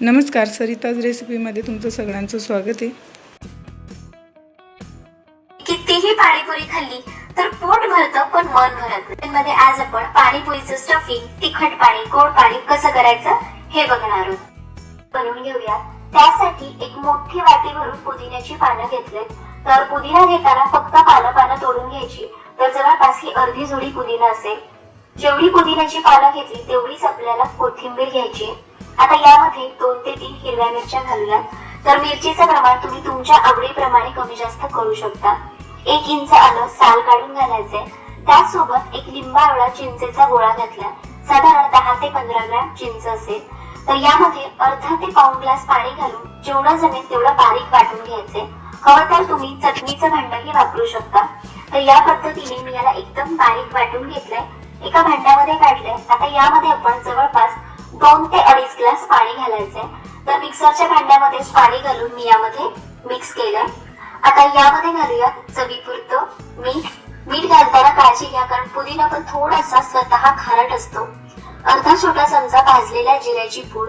नमस्कार सरिताज रेसिपीमध्ये तुमचं सगळ्यांचं स्वागत आहे. कितीही पाणीपुरी खाल्ली तर पोट भरतं पण मन भरत मध्ये आज आपण पाणीपुरीचं स्टफिंग तिखट पाणी गोड पाणी कसं करायचं हे बघणार आहोत. बनवून घेऊया. त्यासाठी एक मोठी वाटी भरून पुदिन्याची पानं घेतलेत. तर पुदिना घेताना फक्त पानं पानं तोडून घ्यायची. तर जवळपास ही अर्धी जोडी पुदिना असेल. जेवढी पुदिन्याची पानं घेतली तेवढीच आपल्याला कोथिंबीर घ्यायची आता यामध्ये दोन ते तीन हिरव्या मिरच्या घालूया. तर मिरचीचं प्रमाण तुम्ही तुमच्या आवडीप्रमाणे कमी जास्त करू शकता. एक इंच आलं साल काढून घालायचे त्यासोबत एक लिंबा एवढा चिंचेचा गोळा घातला. साधारण दहा ते पंधरा ग्रॅम चिंच असेल. तर यामध्ये अर्धा ते पाऊण ग्लास पाणी घालून जेवढं जमेल तेवढं बारीक वाटून घ्यायचे हवं तर तुम्ही चटणीचं भांडही वापरू शकता. तर या पद्धतीने मी याला एकदम बारीक वाटून घेतलंय. एका भांड्यामध्ये काढलंय. आता यामध्ये आपण जवळपास दोन ते अडीच ग्लास पाणी घालायचंय. तर मिक्सरच्या भांड्यामध्येच पाणी घालून मी यामध्ये मिक्स केलंय. आता यामध्ये घालूया चवीपुरतं मीठ. मीठ घालताना काळजी घ्या कारण पुदिना पण थोडासा स्वतः खारट असतो. अर्धा छोटा चमचा भाजलेल्या जिऱ्याची पूड.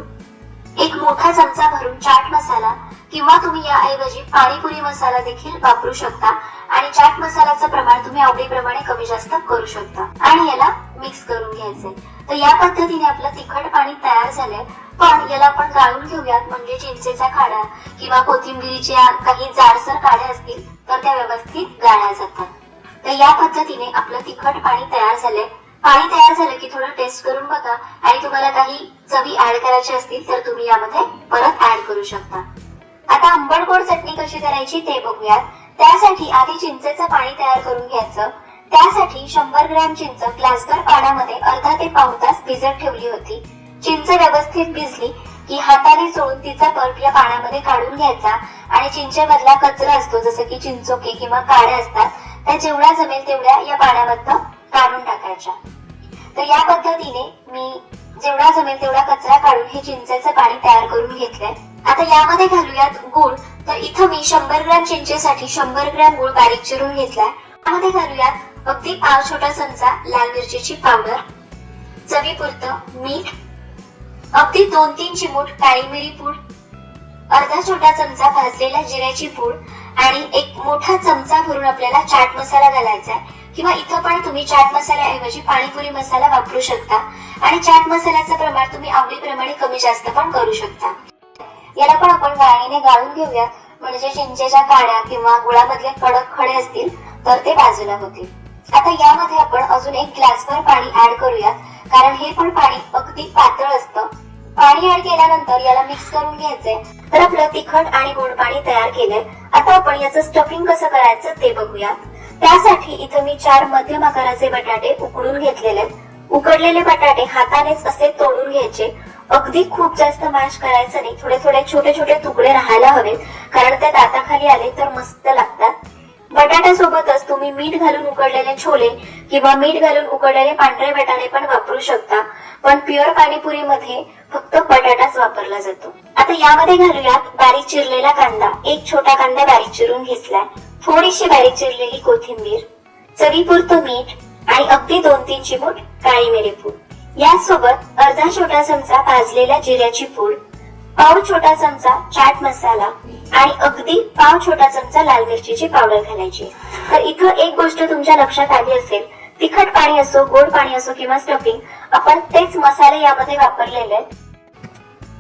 एक मोठा चमचा भरून चाट मसाला. किंवा तुम्ही याऐवजी पाणीपुरी मसाला देखील वापरू शकता आणि चाट मसाल्याचं प्रमाण तुम्ही आवडीप्रमाणे कमी जास्त करू शकता. आणि याला मिक्स करून घ्यायचे तर या पद्धतीने आपलं तिखट पाणी तयार झालंय. पण याला आपण गाळून घेऊयात म्हणजे चिंचेचा खाडा किंवा कोथिंबिरीच्या काही जाडसर काड्या असतील तर त्या व्यवस्थित गाळल्या जातात. तर या पद्धतीने आपलं तिखट पाणी तयार झालंय. पाणी तयार झालं की थोडं टेस्ट करून बघा. आणि तुम्हाला काही चवी ऍड करायची असतील तर तुम्ही यामध्ये परत ऍड करू शकता. आता आंबट गोड चटणी कशी करायची ते बघूयात. त्यासाठी आधी चिंचेचं पाणी तयार करून घ्यायचं. त्यासाठी शंभर ग्रॅम चिंच ग्लासभर पाण्यामध्ये अर्धा ते पाऊ तास भिजत ठेवली होती. चिंच व्यवस्थित भिजली की हाताने चोळून तिचा बर्फ या पाण्यामध्ये काढून घ्यायचा आणि चिंचेमधला कचरा असतो जसं की चिंचोके किंवा काड्या असतात त्या जेवढ्या जमेल तेवढ्या या पाण्यामधनं काढून टाकायच्या. तर या पद्धतीने मी जमेल तेवढा कचरा काढून हे चिंचेचं पाणी तयार करून घेतलंय. आता यामध्ये घालूयात गुळ. तर इथं मी शंभर ग्रॅम चिंचेसाठी शंभर ग्रॅम गुळ बारीक चिरून घेतलाय. यामध्ये घालूयात अगदी पाव छोटा चमचा लाल मिरचीची पावडर चवीपुरतं मीठ अगदी दोन तीन चिमूट काळी मिरी पूड अर्धा छोटा चमचा भाजलेल्या जिऱ्याची पूड आणि एक मोठा चमचा भरून आपल्याला चाट मसाला घालायचा आहे किंवा इथं पण तुम्ही चाट मसाल्याऐवजी पाणीपुरी मसाला वापरू शकता. आणि चाट मसाल्याचं प्रमाण तुम्ही आवडीप्रमाणे कमी जास्त पण करू शकता. याला पण आपण गाळणीने गाळून घेऊया. म्हणजे चिंचेच्या काड्या किंवा गुळामधले कडक खडे असतील तर ते बाजूला होतील. आता यामध्ये आपण अजून एक ग्लासभर पाणी ऍड करूयात कारण हे पण पाणी अगदी पातळ असतं. पाणी ऍड केल्यानंतर याला मिक्स करून घ्यायचंय. तर आपलं तिखट आणि गोड पाणी तयार केलंय. आता आपण याचं स्टफिंग कसं करायचं ते बघूया. त्यासाठी इथं मी चार मध्यम आकाराचे बटाटे उकडून घेतलेले उकडलेले बटाटे हातानेच असे तोडून घ्यायचे. अगदी खूप जास्त मॅश करायचं नाही. थोडे थोडे छोटे छोटे तुकडे राहायला हवेत. कारण ते दाताखाली आले तर मस्त लागतात. बटाट्यासोबतच तुम्ही मीठ घालून उकडलेले छोले किंवा मीठ घालून उकडलेले पांढरे बटाणे पण वापरू शकता. पण प्युअर पाणीपुरीमध्ये फक्त बटाटाच वापरला जातो. आता यामध्ये घालूयात बारीक चिरलेला कांदा. एक छोटा कांदा बारीक चिरून घेतलाय. थोडीशी बारीक चिरलेली कोथिंबीर चवीपुरतं मीठ आणि अगदी दोन तीन चिमूट काळी मिरी पूड. यासोबत अर्धा छोटा चमचा भाजलेल्या जिऱ्याची पूड पाव छोटा चमचा चाट मसाला आणि अगदी पाव छोटा चमचा लाल मिरचीची पावडर घालायची. तर इथं एक गोष्ट तुमच्या लक्षात आली असेल तिखट पाणी असो गोड पाणी असो किंवा स्टफिंग आपण तेच मसाले यामध्ये वापरलेले आहेत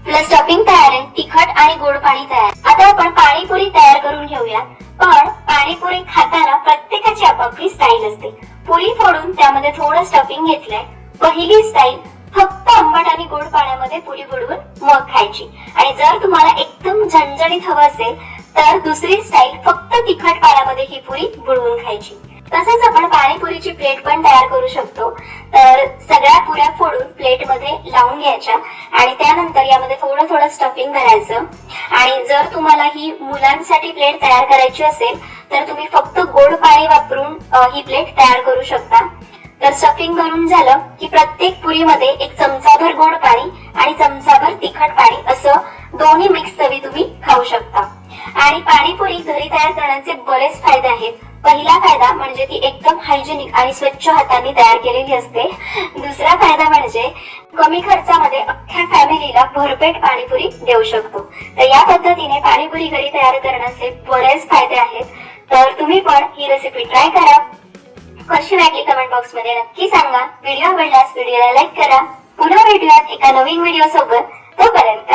आपलं स्टफिंग तयार आहे. तिखट आणि गोड पाणी तयार. आता आपण पाणीपुरी तयार करून घेऊया पण पाणीपुरी खाताना प्रत्येकाची आपापली स्टाईल असते. पुरी फोडून त्यामध्ये थोडं स्टफिंग घेतलंय. पहिली स्टाईल फक्त आंबट आणि गोड पाण्यामध्ये पुरी बुडवून मग खायची. आणि जर तुम्हाला एकदम झणझणीत हवं असेल तर दुसरी स्टाईल फक्त तिखट पाण्यामध्ये ही पुरी बुडवून खायची. तसंच आपण पाणीपुरीची प्लेट पण तयार करू शकतो. तर सगळ्या पुऱ्या फोडून प्लेटमध्ये लावून घ्यायच्या आणि त्यानंतर यामध्ये थोडं थोडं स्टफिंग भरायचं आणि जर तुम्हाला ही मुलांसाठी प्लेट तयार करायची असेल तर तुम्ही फक्त गोड पाणी वापरून ही प्लेट तयार करू शकता. तर स्टफिंग भरून झालं की प्रत्येक पुरीमध्ये एक चमचाभर गोड पाणी आणि चमचाभर तिखट पाणी असं दोन्ही मिक्स चवी तुम्ही खाऊ शकता. आणि पाणीपुरी घरी तयार करण्याचे बरेच फायदे आहेत. पहिला फायदा म्हणजे ती एकदम हायजेनिक आणि स्वच्छ हातांनी तयार केलेली असते. दुसरा फायदा म्हणजे कमी खर्चामध्ये अख्ख्या फॅमिलीला भरपेट पाणीपुरी देऊ शकतो. तर या पद्धतीने पाणीपुरी घरी तयार करण्याचे बरेच फायदे आहेत. तर तुम्ही पण ही रेसिपी ट्राय करा. कशी वाटली कमेंट बॉक्समध्ये नक्की सांगा. व्हिडिओ आवडल्यास व्हिडिओला लाईक करा. पुन्हा भेटूयात एका नवीन व्हिडिओ सोबत. तोपर्यंत